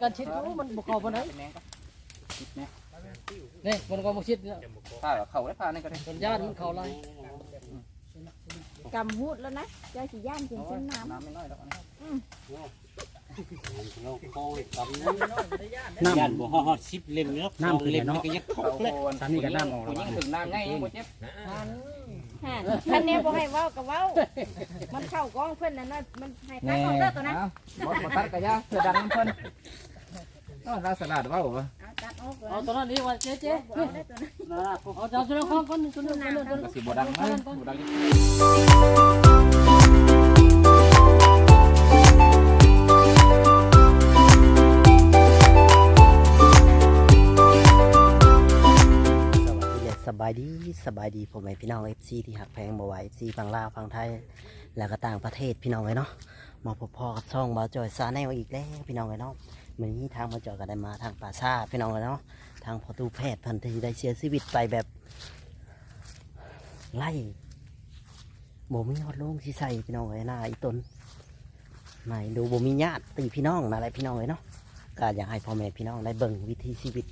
การชิดเขามันบุกเข้าไปไหนเป็นแมงก็คิดแมงนี่มันก็บุกชิดเนี่ยผ้าเข่าได้ผ้านี่ก็ได้สัญญาณมันเข้าไรกำหูดแล้วนะเจ้าสีย่านจริงจนน้ำน้ำไม่น้อยแล้วอันนี้เราคอยกำน้ำยันบ่ฮอดสิบเล่มเนาะน้ำขึ้นเล่มเนาะนี่ก็ยังเขาตกเลยโคนสามีก็น้ำออกแล้วผู้หญิงถึงน้ำง่ายยังบ่เจ็บฮะคันแนี้บ่ให้เว้าก็เว้ามันเข้ากองเพิ่นน่ะน้อยมันให้ตัดออกเด้อตัวนั้นบ่บ่ตัดกระยาเพื่อดันน้ำเพิ่น ก็ราสลัดเว้าบ่เอาตัดออกเลยเอาตัวนั้นดีกว่าเจ๊เจ๊เอาได้ตัวนั้นเอาจับตัวนั้นข้องคนตัวนั้นตัวนั้นตัวก็นั้นสิบ่ดังมั้ยบ่ดังสวัสดีและสบายดีสบายดีผมไอพี่น้องเอฟซีที่หักแพงบ่ไหวเอฟซีฝั่งลาวฝั่งไทย แล้วก็ต่างประเทศพี่น้องเลยเนาะมาพบพ่อกับช่องบาจอยซาแนลอีกแล้วพี่น้องเลยเนาะ วันนี้ทางมาจอยก็ได้มาทางป่าซาพี่น้องเลยเนาะทางพอตูแพทย์พันธีได้เสียชีวิตไปแบบ ไล่บ่มีฮอดลงสิใส่พี่น้องเลยน้าอีตนไหนดูบ่มีญาติตีพี่น้องอะไรพี่น้องเลยเนาะก็อยากให้พ่อแม่พี่น้องได้เบิ่งวิถีชีวิต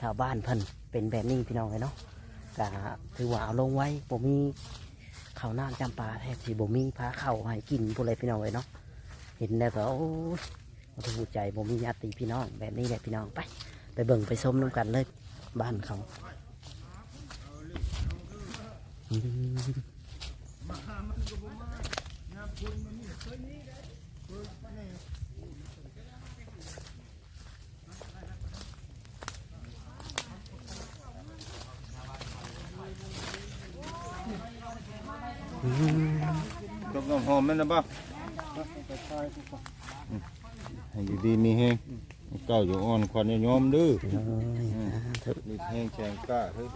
ชาวบ้านเพิ่นเป็นแบบนี้พี่น้องเลยเนาะก็ถือว่าเอาลงไว้ผมมีข้าวน้ำจำปาแทบสิบ่มีพาเข้าให้กินพวกอะไรพี่น้องเลยเนาะเห็นแล้วก็โอ้ ยมันถูกใจบ่มีญาติพี่น้อง แบบนี้แหละพี่น้องไป ไปเบิ่งไปชมน้ำกันเลย บ้านเขาอืมอืมตกน้ำหอมนั่นนะบ่ ให้อยู่ดีมีแห้งเก้าอยู่อ่อนควันอย่ายอมดื้อโอ้ยอ่าเถอะนี่แห้งแฉงกล้าเฮ้ย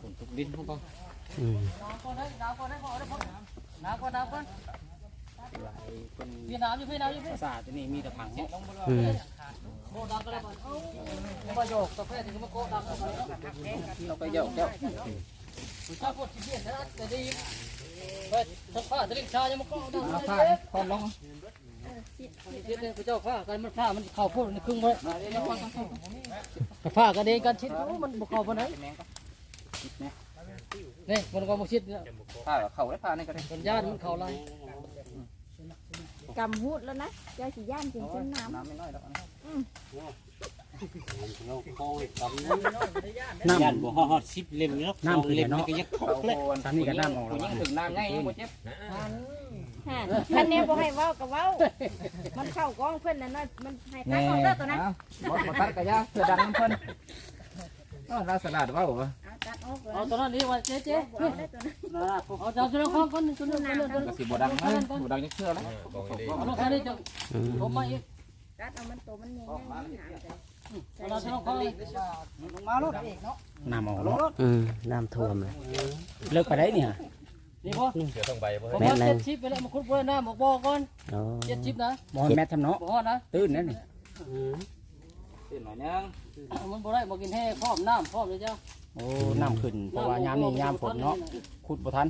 ฝนตกดินพวกก็อืมดาวก่อนได้ดาวก่อ นได้ก่อนได้ก่อนดาวก่อนดาวก่อนหลายคนพี่น้ำอยู่พี่น้ำอยู่พี่ภาษาที่นี่มีแต่ผังเนี่ยอืมโบดังก็เลยบอกเอ้ามาโยกกาแฟถึงมาโกดังก็เลยเราก็เยาะเยาะชอบปวดที่เบียดนะแต่ดีเฮ้ยทั้งผ้าทั้งลิ้นชายังมาโกดังเอาผ้าคอนลงเด็ดเลยพระเจ้าผ้ากันมันผ้ามันเข้าพูดในครึ่งไว้ผ้ากันเองกันชิดเขามันบุกเข้าไปไหนเป็ นแมงก็คิดแมงนี่มันก็บุกชิดเนี่ยผ้าเข่าได้ผ้านี่ก็ได้สัญญาณมันเข้าไรกำหูดแล้วนะเจ้าสีย่านจริงจนน้ำน้ำไม่น้อยแล้วอันนี้เราคอยกำน้ำยันบ่ฮอดสิบเล่มเนาะน้ำขึ้นเล่มเนาะนี่ก็ยังตเขากเลยโคนสามีก็น้ำออกแล้วผู้หญิงถึงน้ำง่ายยังบ่เจ็บฮะคันแนี้บ่ให้เว้าก็เว้า มันเข้ากองเพิ่นน่ะน้อยมันให้ตัดออกเด้อตัวนั้นบ่บ่ตัดกระยาเพื่อดันน้ำเพิ่น ก็ราสลัดเว้าบ่เอาตัดออกเลยเอาตัวนั้นดีกว่าเจ๊เจ๊เอาได้ตัวนั้นเอาจับตัวนั้นข้องคนตัวนั้นตัวนั้นตัวก็นั้นสิบ่ดังมั้ยบ่ดังจักเชื่อแล้วเอาลงแค่นี้จะอืมผมมาอีกตัดเอามันโตมันใหญ่ๆมันหนาเลยเอาตัวนั้นข้องลงมาลูกเนาะน้ำออกเนาะอืมน้ำท่วมเลยเลิกไปได้เนี่ยนี่พ่อเสือต้องใบบ่ผมแม่มานเลยเจ็ดชิปไปแล้วมาคุดเพื่อนหน้าบอกบอกก่อนอ๋อเจ็ดชิปนะบอลแมททำเนาะบอกนะตื้นนั่นนี่ ตื่นหน่อยนึงมันบ่ได้บอกกินแห้พร้อมน้ำพร้อมเลยเจ้าโอ้น้ำขึ้นเพราะว่ายามนี้ยามฝนเนาะขุดบ่ทัน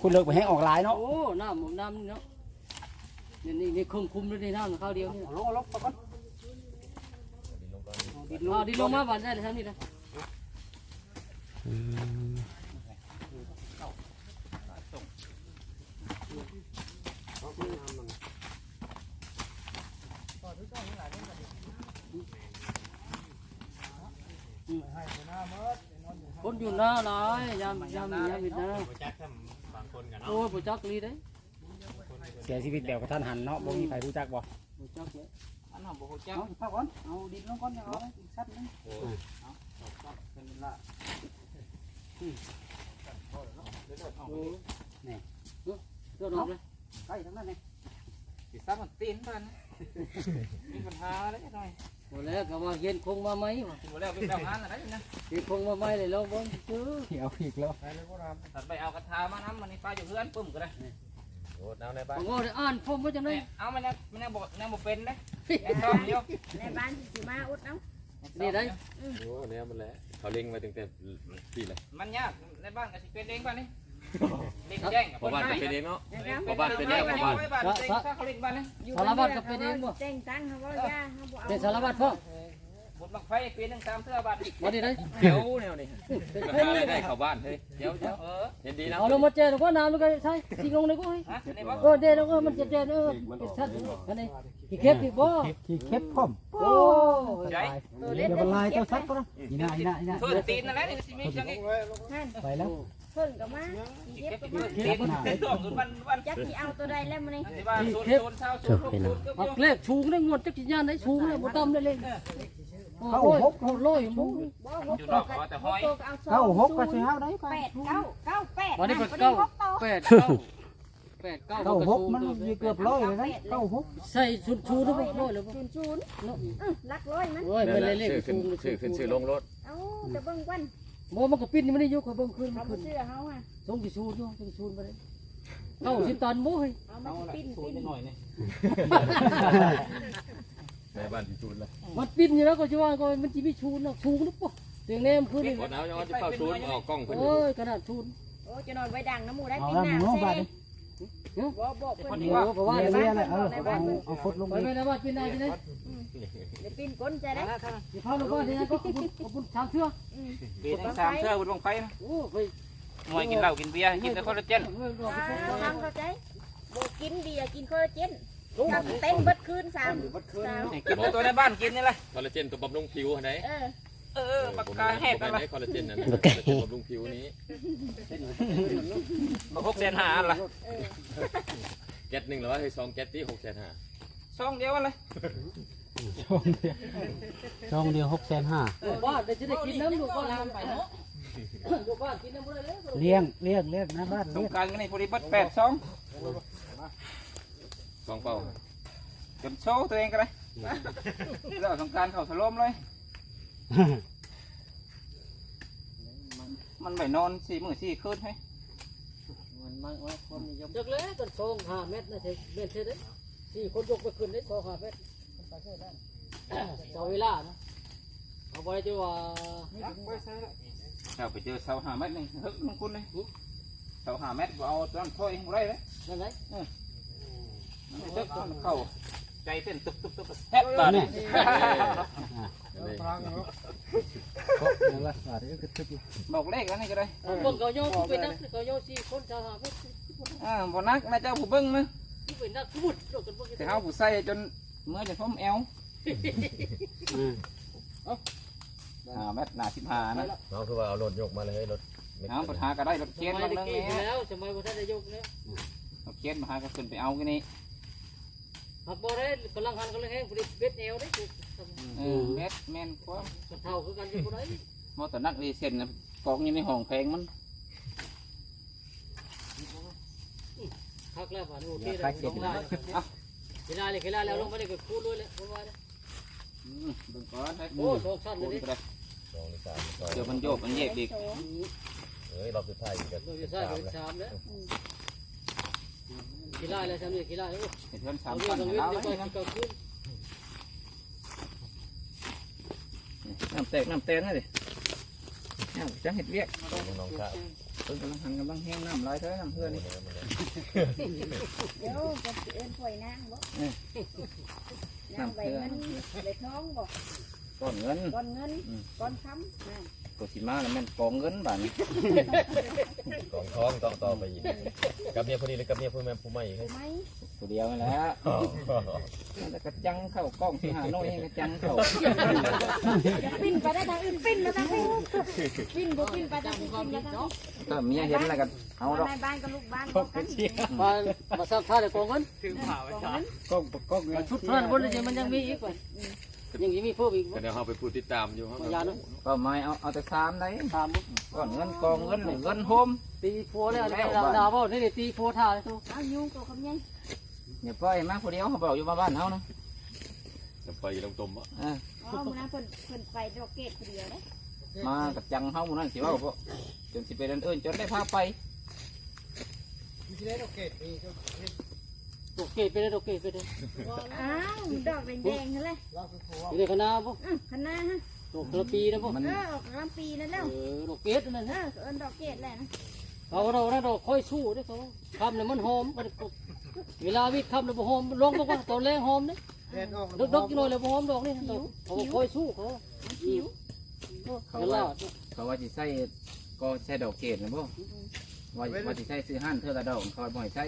ขุดเลิกไปให้ออกหลายเนาะโอ้น้ำผมน้ำนี่เนาะนี่นี่นี่คงคุมเลยนี่น้ำข้าวเดียวนี่ลงลงก่อนเอาดิลงมาบ้านได้เลยทั้งนี้นะ คนอยู่หน้าหลายยามยามยามวิดนะจักบางคนกันโอ้ยผู้จักลีเด้เสียชีวิตแบบกระทันหันเนาะบ่มีใครรู้จักบ่ผู้จักเลยอันนั้นบ่ฮู้จักเอาพักก่อนเอาดินลงก่อนเอาชัดนึงเป็นละเดี๋ยวลงเลยใกล้ทั้งนั้นนี่สิซับมันตีนเพิ่นมีปัญหาแล้วหน่อย หมดแล้วก็ว่าเย็นคงมาไหมวะหมดแล้วเป็นแบบนั้นอะไรนะเย็นคงมาไหมเลยลองเบิ่งซื้อเอาอีกแล้วตัดไปเอากระทามาน้ำมันนี่ปลาอยู่เพื่อนปุ่มก็ได้โอ้เอาในบ้านผมว่าได้อ่านผมว่าจังได๋เอามันยังมันยังบอกยังบอกเป็นนะไอ้ต้อมเดียวในบ้านสิมาอุดเนาะนี่ได้โอ้เนี่ยมันแหละเขาเล็งมาตั้งแต่ปีละมันยากในบ้านก็สิเป็นเองป่ะนี่เล็งแจ้งกั บพอบ้านก็เป็นเองเนาะนะครับพอบ้านเป็นเองพอบ้านบ้านเต็งถ้าเขาเล็งบ้านนี่อยู่สารวัตรก็เป็นเองบ่แต่งตั้งเขาบ่ย่าเขาบ่เอาเป็นสารวัตรพ่อบนบังไฟปีนึงตามเสื้อบ้านบ่ได้ได้เดี๋ยวแนวนี้เป็นราเพิ่นคาเลได้ยได้เข้าบ้านเฮ้ยเดี๋ยวเดี๋ยวเออเห็นดีนะเอาลงมาแจกว่าน้ำแล้วก็ใช่สิลงเลยก็ให้ฮะในบ้านเออเด้ลงเออมันจะเด้เออเป็นชัดอันนี้ขี้เข็บอีกบ่ขี้เข็บพร้อมโอ้ใจตัวเล็กเดี๋ยวลายเจ้าซักก็อีน่าอีน่าอีน่าเพิ่นตีนนั่นแหละนี่สิมีจังอีกไปแล้ว เพิ่นก็มาเก็บก็มาตีนตีนตัวขึ้นวันวันจักสิเอาตัวใดแล้วมื้อนี้ที่บ้านโซนโซนเช้าโซนลูกโซนเกือบหักเลขชูงได้งวดจักสิญาณได้ชูงได้บ่ต่ำได้เลยเข้าหกโลยบ่บ่หกตัวก็หกตัวก็เอาสองเก้าหกก็สิเฮาได้แปดเก้าเก้าแปดวันนี้เป็นพอดีเก้าหกตัวแปดเก้าแปดเก้าเก้าหกมันเกือบร้อยเลยนะเก้าหกใส่ชุดชูได้บ่ร้อยแล้วบ่ศูนย์ศูนย์อื้อลักร้อยมั้ยโอ้ยเป็นเลขชื่อชูขึ้นงชื่อขึ้นชื่อลงรถเอาจะเบิ่งวัน บ่มันก็ปิดนี่มันได้อยู่ก็เบิ่งขึ้นเขาบ่ขึ้นเชื่อเฮาอะทรงสิชูอยู่ทรงสิชูบ่ได้เก้าสิบตันบ่เฮ้ยเอามาปิ้นปิ้นหน่อยนี่ในบ้านที่จูนเลยมันปิดอยู่แล้วก็จะว่าก็มันสิมีชูนเนาะชูนหรือเปล่าเสียงแนมขึ้นนี่คนเอายังจะเข้าซูนออกกล้องเพิ่นโอ้ยขนาดชูนโอ้จะนอนไว้ดังน้ำหมูได้ปิ้นน้ำเซ่บ่บอกเพิ่นโอ้ก็ว่าในเลยบ้านเพิ่นในบ้านเพิ่นเอาฟดลงไปไปแล้วว่าปิดได้ปิดได้ เดี๋ยวปิ้นก้นใจได้สิพาลูกบ้านนี่ก็ขอบคุณขอบคุณชาวเชื่อปีนึงสามเสื้อบนบังไฟนะโอ้ไปมวยกินเหล้ากินเบียร์กินแต่คอลลาเจนเงินก็ทำเข้าใจโบกินเบียร์กินคอลลาเจนทำเต้นเบิดคืนสามสามกินตัวในบ้านกินนี่แหละคอลลาเจนตัวบำรุงผิวไหนเออเออปากกาแหกกักันนไหนละคอลลาเจนนั่นคอลลาเจนบำรุงผิวนี้มาหกแสนห้าละแก๊สหนึ่งหรือว่าเฮ้ยสองแก๊สที่หกแสนห้าซองเดียว เลยช่องเดียวหกแสนห้าบ้านได้จะได้กินน้ำลูกบ้านไปเนาะลูกบ้านกินน้ำบ่ได้แล้วเลี้ยงเลี้ยงเลี้ยงนะบ้านสงเลี้ยงการกันนี่พอดีบัดแปดซองสองเป้าจนโชว์ตัวเองกันเลยแล้วสงการเขาถล่มเลย มันไปนอนสี่มือสี่คืนให้มันมาว่าความนิยมจักเลยกันสองห้าเมตรนะเท่เมตรเท่เด้สี่คนยกไปขึ้นได้สองห้าเมตร เจ้าเวลานะเอาไว้ที่ว่าเจ้าไปเจอเสาหาเมตรหนึ่งฮึกมึงคุณเลยเสาหาเมตรเอาตอนถ้อยไรเลยนั่นไงเด็กมันเข้าใจเต้นตุบตุบตุบแฮปบ้านนี่นั่นละบาทเอ้ยกระทึกบอกเลขแล้วนี่ก็ได้เบิ่งเขาโยกเป็นนักเขาโยกสี่คนชาวหาเมตรอ่าบ่นักนะเจ้าผู้เบิ้งนะที่เป็นนักพูดโยกกันเบิ่งแต่เขาผู้ใส่จน เมื่อจะพร้อมแอวอืมหาเมตรหนาสิบห้านะน้องคือว่าเอารถยกมาเลยรถน้ำปัญหาก็ได้รถสเคียนมัยมาตะเรื่องกี้นี้แล้วสมัยพระท่านนายกเนี่ยรถเคียนมาหาก็ขึ้นไปเอากันนี่หักบ่ได้กำลังหันกำลังแห้งพอดีเป็ดแนวได้เออเม็ดแม่นความเท่าคือกันอยู่คนไหนมอตนักรีเซนนะกองอยู่ในห้องแพงมันหักแล้วผ่านโอเคแล้วลงได้เว ลาเลยเวลาแล้วลงมาได้ก็คูดเลยเลยผมว่าอืมเบิ่งก่อนให้โอ้สองชั้นเลยก็ได้สองหรือสามสองเดี๋ยวมันโยกมันแยกอีกเฮ้ยรอบสุดท้ายอีกกันเราจะใส่เป็นสามแล้วกีฬาอะไรทำเนี่ยกีฬาโอ้เห็นเพื่อนสาสามมคพันนตรงให้นี้เราเดี๋ยวไปเลยนะกับขึ้นน้ำแตกน้ำแตนนะดิเนี่ยจะเห็ดเวียกน้องชาย เพิ่นกำลังหันกำลังแห้งน้ำลายเท่าน้ำเพื่อนนี่เดี๋ยวจะเอิ้นป่วยนางบ่นางใบเงินใบทองบ่ก้อนเงินก้อนเงินก้อนค้ำนั่นตัวสีมาแล้วแม่นกองเงินบ้านนี้กองท้องต่อต่อไปอีกกับเมียพอดีเลยกับเมียผู้แม่ผู้ใหม่อีกถูกไหม ตัวเดียวนั่นแหละแล้วก็จังเข้ากล้องที่หาโน่นนี่ก็จังเข้าอย่าปิ้นไปได้ทางอื่นปิ้นแล้วทางนี้ปิ้นบ่ปิ้นไปทางอื่นปิ้นแล้วทางนี้ถ้าเมียเห็นแล้วก็เอาดอกในบ้านกับลูกบ้านก็กันมามาสับท่าเดี๋ยวกองกันกล้องกล้องเงินชุดเพื่อนบนเลยมันยังมีอีกไปยังมีเพิ่มอีกก็เดี๋ยวเราไปพูดติดตามอยู่ยาเนาะก็ไม่เอาเอาแต่สามไหนถามก้อนเงินกองเงินหรือเงินโฮมตีโฟแล้วดาวดาวบ่นี่ตีโฟท่าเลยทุเอายุงตัวคำยัง อย่าปล่อยมาคนเดียวเขาบอกอยู่มาบ้านเขานะจะไปลงตมอะเอออ๋อมื้อนั้นเพิ่นเพิ่นไปดอกเกตคนเดียวเด้มากับจังเฮาหมู่นั้นสิเว่าบ่จนสิไปเดินเอิ้นจนได้พาไปดอกเกดไปเลยดอกเกดไปเลยอ้าวดอกแดงๆนั่นแหละอยู่ในคณะพวกอื้อคณะฮะดอกกระปีนะพวกมันเออออกลำปีนั่นแล้วเออดอกเกดนั่นเอนะอเอิ้นดอกเกตแหละนะเขาเราเราดอกค่อยสู้ด้วยเขาคำเนี่ยมันหอมมัน เวลาวิทย์คำเนี่ยบ่หอมลงบอกว่าตอนแรกหอมเนี่ยดอกดอกกี่หน่อยแล้วบ่หอมดอกนี่ดอกเขาค่อยสู้เขาหิวเขาเวว่าลาเขาว่าสิใส่ก็ใส่ดอกเกดนะบ่ว่าว่าสิใส่ซื้อห้านเท่าละดอกเขาบ่ให้ใส่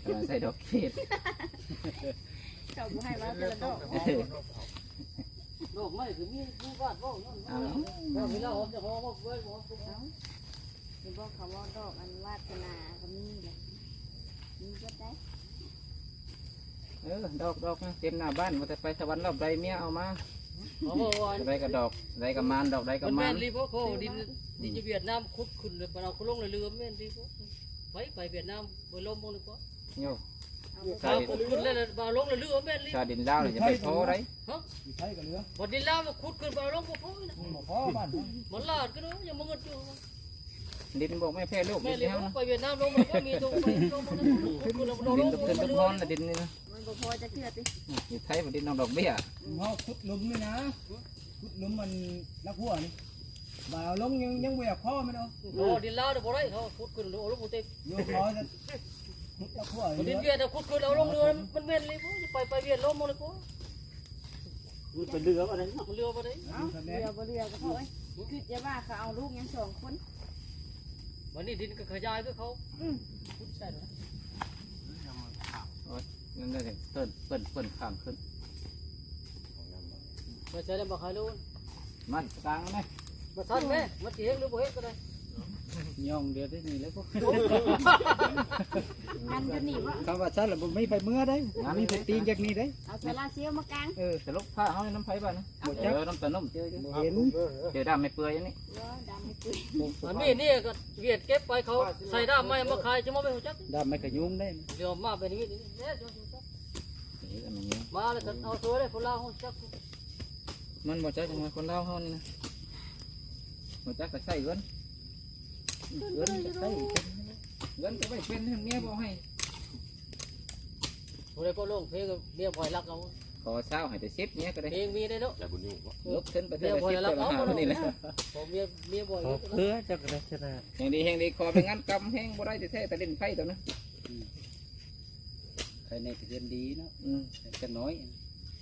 เขาว่าใส่ดอกเกดเจ้าบ่ให้ว่าแต่ละดอกดอกไม้คือมีผู้วาดว่านั่นเอาเวลาหอมจะหอมเว้ยหอมเห็นบอกคำว่าดอกอันวาสนาก็มีแหละมีก็ได้ เออดอกดอกนะเต็มหน้าบ้านว่าแต่ไปสวรรค์รอบใดเมียเอามาเขาบอกว่าใดก็ดอกใดก็มานดอกใดก็มันมาแม่นนรีพวกเขาดินดินจะเวียดนามขุดขึ้นเลยปเราเขาลงเลยเรือแม่นรีพวกไปไปเวียดนามไปล้มพวกนี้ก็โยเอาไปข้าวขุดขึ้นเลยมาลงเลยเรือแม่นรีชาดินดาวนี่จะไปโทได้มีใช้กันเหลือพอดินแล้วมาขุดขึ้นไปลงพวกเขานะบ่พอบ้านมันลาดก็เนาะยังมึงก็อยู่ ดินบอกไม่แพ้ลูกแม่ดินรีเฮาพวกนะไปเวียดนามลงมันก็มีตรงไปลงมันขุดขึ้นแล้วลงดิลนงตุกขึ้นตุกนอนนะดินนี่นะมันบ่พอจะเชื่อติอยู่ไทยบ่ดินน้องดอกเบี้ยเฮาขุดหลุมนี่นะขุดหลุมมันนักหัวนี่บ่าวลงยังยังบ่อยากพ่อมันเอาโอ้ดินลาวเดี๋ยวบ่ได้เขาขุดขึ้นแล้วลงเต็มโยพอจะขุดนักหัวดินเวียดขุดขึ้นแล้วลงเรือมันแม่นรีพวกไปไปเวียดลงมันเลยก็มันเป็นเรืออะไรมันเรือไปได้เอ้าเรือบ่เรือก็พอเอ้ยคือจะว่าเขาเอาลูกยังสองคน วันนี้ดินก็ขยายไปเขาอืมขุดใช่ไหมนั่นได้เปิ้นเปิ้นเปิ้นข้างขึ้นมาใช้ได้บ่ขายรู้มันกลางไหมมาทันไหมมาเสียงหรือบ่เฮ็ดก็ได้ ย่องเดียวได้นี่แล้วพวกกันอยู่นี่วะคำว่าซั่นล่ะบ่มีไปเมื่อได้มีไปตีนจากนี้ได้เอาโซลาร์เซลล์มากางเออจะลกผ้าเฮาในน้ำไผบ้านนะเออน้ำตาลมเจอบ่เห็นเจอดำไม่เปื่อยอันนี้เรือดำไม่คุยอันนี้นี่ก็เวียดเก็บไปเขาใส่ด้ามไม้มาขายจะมาไม่รู้จักดำไม่กระยุงได้เดี๋ยวมาเป็นอย่างนี้เนี่ยนี่ก็มันนี้มาแล้วก็เอาตัวเลยคนลาวเขาจักมันบ่จักจังว่าคนลาวเฮานี่นะบ่จักก็ใส่เงิน เงินก็ใส่เงินก็ไปเป็นให้เมียบ่ให้คนใดก็ลงเพลงเมียพลอยรักเอาขอเช้าให้แต่10เมียก็ได้เพลงมีได้เนาะลุกขึ้นไปเมีเท่ายพลอย10รัเท่ากเอาหานี่แหละพอเมียเมียบ่อยเพื่อจะกระชนะแห่งดีแห่งดีขอไปงานกำแห่งบ่ได้แท้ๆแต่เล่นไพ่ตัวนะใครในก็เรียนดีเนาะอืมกันน้อย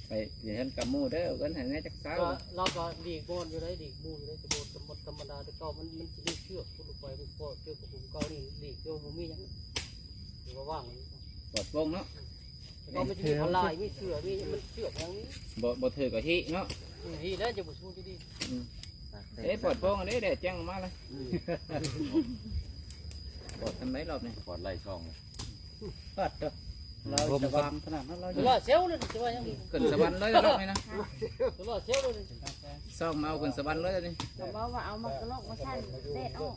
ไปเดี๋ยวฉันกำมือเด้อเงินให้แน่จักเช้าก็เราก็ดีกบอนอยู่ได้ดีมูอยู่ได้สมบูรณ์สมบูร ณ์ธรรมดาแต่เก่ามันมันจะได้เชือกพูดไปมันพอเชือกกับผมเก่านี่ดีเกี่ยวบ่มีหยังหรือว่าว่างปลอดโปร่งเนาะก็มันจะมีพลายมีเชือกมีมันเชือกอย่างนี้บ่บ่ถือกับฮิเนาะนี่แล้วจะบ่สู้ดีเอ้ยปลอดโปร่งอันนี้แดดแจ้งออกมาเลยปลอดทำไรรอบนี้ปอดไล่ช่องปัดเด้อ เราจะวางขนาดนั้นเราๆแต่ว่าเซลล์เลยจะว่าอย่างนี้ขึ้นสวรรค์เลยรอบนี้นะแต่ว่าเซลล์เลยซ่องมาเอาขึ้นสวรรค์เลยนี่ก็บอกว่าเอามากระลอกมาสั่นเด็ดออก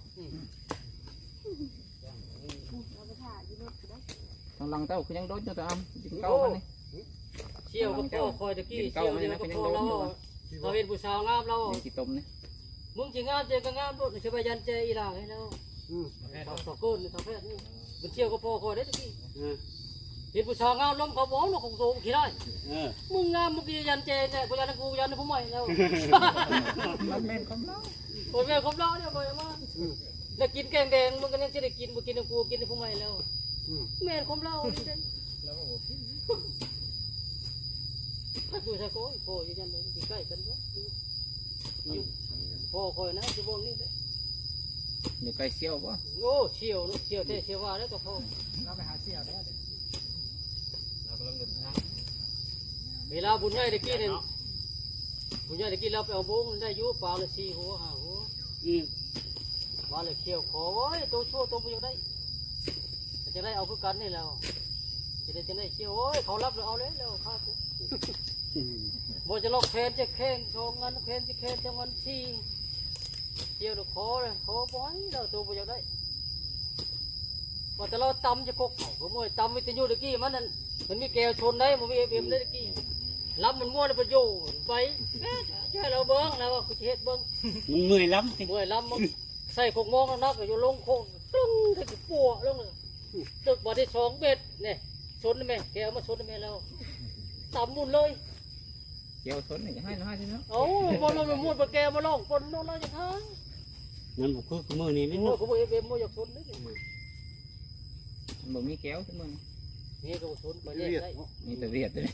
เราไปถ่ายอยู่รถก็ได้ทางหลังเต้าคือยังโดนอยู่แต่อ้ำกินเก้ามันนี่เชี่ยวก็พ่อคอยตะกี้เชี่ยวนี่ก็พ่อเราเราเป็นผู้สาวงามเรานี่กี่ตมนี่มึงสิงามเจก็งามรถสบายยันเจอีหลาให้แล้วเขาตะโกนเขาแพทย์นี่มันเชี่ยวก็พ่อคอยได้ตะกี้ เห็นผู้สาวงามล้มเขาบอกเราคงโตขี้ได้มึงงามมึงกี่ยันเจเนี่ยพยันกูยันผู้ใหม่แล้วมันแม่นของเราโอ้ยแม่คมเราเนี่ยบ่อยมากแล้วกินแกงแดงมึงก็ยังจะได้กินบ่กินกูกินผู้ใหม่แล้วแม่คมเราดิเด้ถ้าดูใช่โก้พ่ออยู่ยันเลยใกล้กันบ่พ่อคอยนะจะบอกนี่เด้อยู่ไกลเซี่ยวปะโอ้เชี่ยวลูกเชี่ยวเท่เชี่ยวว่าแล้วก็พ่อเราไปหาเสี่ยวได้ เวลาบุญใหญ่ตะกี้เนี่ยบุญใหญ่ตะกี้เราไปเอาบุ้งได้ยุปลาละสี่หัวห้าหัวปลาเลยเขียวขอโอ้ยตัวชั่วตัวประโยชน์ได้จะได้เอาคือกันนี่แล้วจะได้จะได้เขียวโอ้ยเขารับแล้วเอาเลยแล้วข้าบ่จะลอกแขนจะแข้งชงเงินแขนจะแขนจะเงินสี่เกี่ยวขอเลยขอบ่อยเราตัวประโยชน์ได้ ว่าแต่เราตำจะกกเขาผมว่าตำวิทยุตะกี้มันนั่นมันมีแก้วชนได้มันมีเอ็มได้ตะกี้ลำมันม้วนไปอยู่ไปแม่จะให้เราเบิ้งแล้วว่าคุณเฮ็ดเบิ้งมึงเมื่อยล้ำสิเมื่อยลำมันใส่โคกมองแล้วนักอยู่ลงโคกตึ้งถึงปัวลงเลยตึกบ่ได้สองเม็ดเนี่ยชนได้ไหมแกเอามาชนได้ไหมแล้วต่ำมุนเลยเกี่ยวสนนี่ให้น้อยทีเนาะเอ้าบอลมันมุนไปแกมาลองปนลงแล้วจะทางนั่นบุคือมือนี่นี่โอ้เนาะกูบอกเอ็มบ่อยากชนนี่มัน บ่มีแก้วทุกมื้อนี้นี่ก็ชนมาแยกได้มีแต่เวียดเลย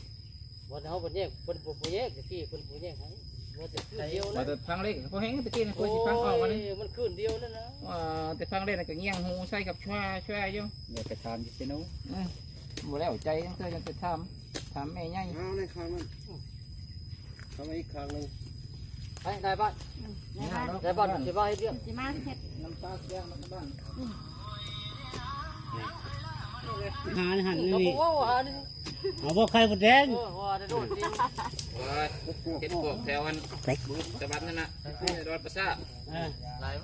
วันเฮาบ่แยกเพิ่นบ่แยกตะกี้เพิ่นบ่แยกให้ว่าจะขึ้นเดียวว่านะแต่ฟังเล็กพอแห้งตะกี้นะโอ้คุยสิฟังออกมานี่ยมันขึ้นเดียวนั่นนะว่าแต่ฟังเล่นก็เงี้ยงหูใส่กับช่วยช่วยอยู่เดี๋ยวไปทานที่เซโน่อืมบ่แล้วใจจังเธอจังจะทำทำแม่ใหญ่เอาในครั้งนั้นทำอีกครั้งนึงไปนายบ้านในบ้านนายบ้านสิว่าให้เรื่องสิมาเฮ็ดน้ำตาแก้งมันบ้าน หาหันเรานี่บอกว่าหานี่เอาบ่ไข่บ่แดงเออว่าได้โดนจริงว่าเห็นพวกแถวอันบุญสะบัดนั่นน่ะรถประสาทเออหลาย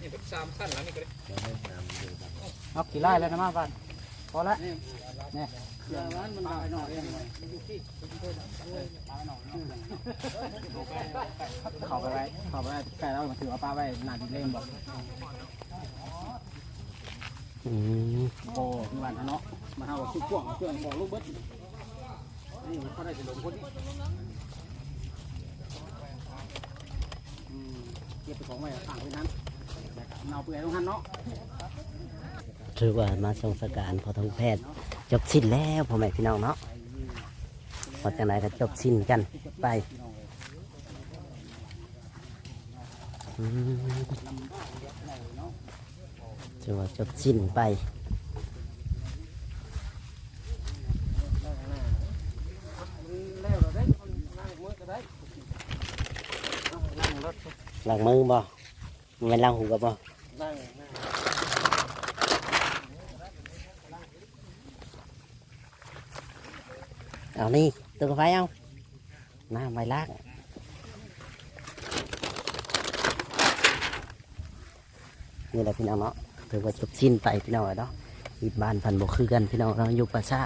นี่เป็นสามขั้นแล้วนี่ก็ได้เอากี่ไร่แล้วนะมาบ้านพอละร้านมันหายหน่อยเองเข้าไปไว้เข้าไปไว้ใกล้แล้วมาถือเอาปลาไว้หน้าดินเล่มบอก อืมโอ้มีวันเนาะมาเอาคือพ่วงเครื่องบอกลูกเบิดนี่เขาได้สิลงคนนี้อืมเก็บไปของไว้ข้างไว้นั้นเนาเปื่อยตรงนั้นเนาะถือว่ามาส่งสการพอทางแพทย์จบสิ้นแล้วพ่อแม่พี่น้องเนาะพอจากไหนก็จบสิ้นกันไปอืม ถือว่าจบสิ้นไปแล้วเราได้คนนั่งมือก็ได้นั่งรถล้างมือบ่มันเป็นล้างหูกับบ่นั่งเอานี่ตัวกาแฟเอาน้ำไว่าะถือว่าจบสิ้นไปพี่น้องเนาะอีบ้านพันบกคือกันพี่น้องเราอยู่ประชา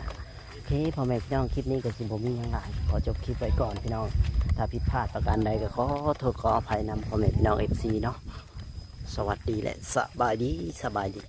โอเคพ่อแม่พี่น้องคลิปนี้ก็สิผมมีอย่างไรขอจบคลิปไว้ก่อนพี่น้อง ถ้าผิดพลาดประการใดก็ขอโทษขออภัยนำพ่อแม่พี่น้องเอฟซีเนาะสวัสดีและสบายดีสบายดี